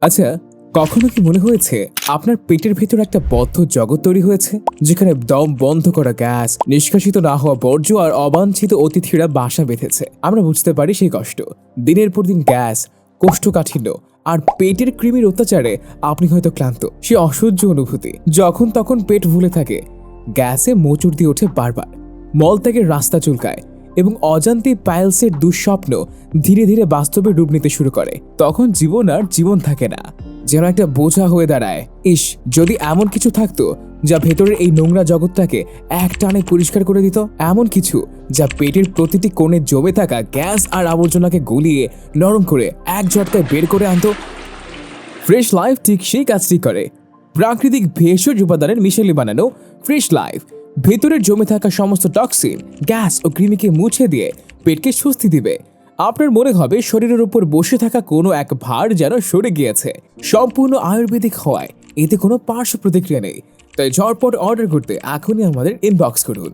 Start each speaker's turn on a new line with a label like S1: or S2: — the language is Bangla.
S1: আচ্ছা কখনো কি মনে হয়েছে আপনার পেটের ভেতর একটা বদ্ধ জগৎ তৈরি হয়েছে? যেখানে দম বন্ধ করা গ্যাস, নিষ্কাশিত না হওয়া বর্জ্য আর অবাঞ্ছিত অতিথিরা বাসা বেঁধেছে। আমরা বুঝতে পারি সেই কষ্ট। দিনের পর দিন গ্যাস, কোষ্ঠকাঠিন্য আর পেটের কৃমির অত্যাচারে আপনি হয়তো ক্লান্ত। সে অসহ্য অনুভূতি। যখন তখন পেট ভুলে থাকে। গ্যাসে মোচড় দিয়ে ওঠে বারবার। মল মলত্যাগের রাস্তা চুলকায়। এবং অজান্তে পায়েলসের দুঃস্বপ্ন ধীরে ধীরে বাস্তবে ডুব নিতে শুরু করে। তখন জীবন আর জীবন থাকে না। যেন একটা বোঝা হয়ে দাঁড়ায়। ইস, যদি এমন কিছু থাকতো যা ভেতরের এই নোংরা জগৎটাকে এক টানে পরিষ্কার করে দিত, এমন কিছু যা পেটের প্রতিটি কোণে জমে থাকা গ্যাস আর আবর্জনাকে গলিয়ে নরম করে এক ঝটকায় বের করে আনতো। ফ্রেশ লাইফ ঠিক সেই কাজটি করে। প্রাকৃতিক ভেষজ উপাদানের মিশেলি বানানো ফ্রেশ লাইফ। ভেতরের জমে থাকা সমস্ত টক্সিন গ্যাস ও কৃমিকে মুছে দিয়ে পেটকে স্বস্তি দিবে। আপনার মনে হবে শরীরের উপর বসে থাকা কোনো এক ভার যেন সরে গিয়েছে। সম্পূর্ণ আয়ুর্বেদিক হওয়ায় এতে কোনো পার্শ্ব প্রতিক্রিয়া নেই। তাই ঝটপট অর্ডার করতে এখনই আমাদের ইনবক্স করুন।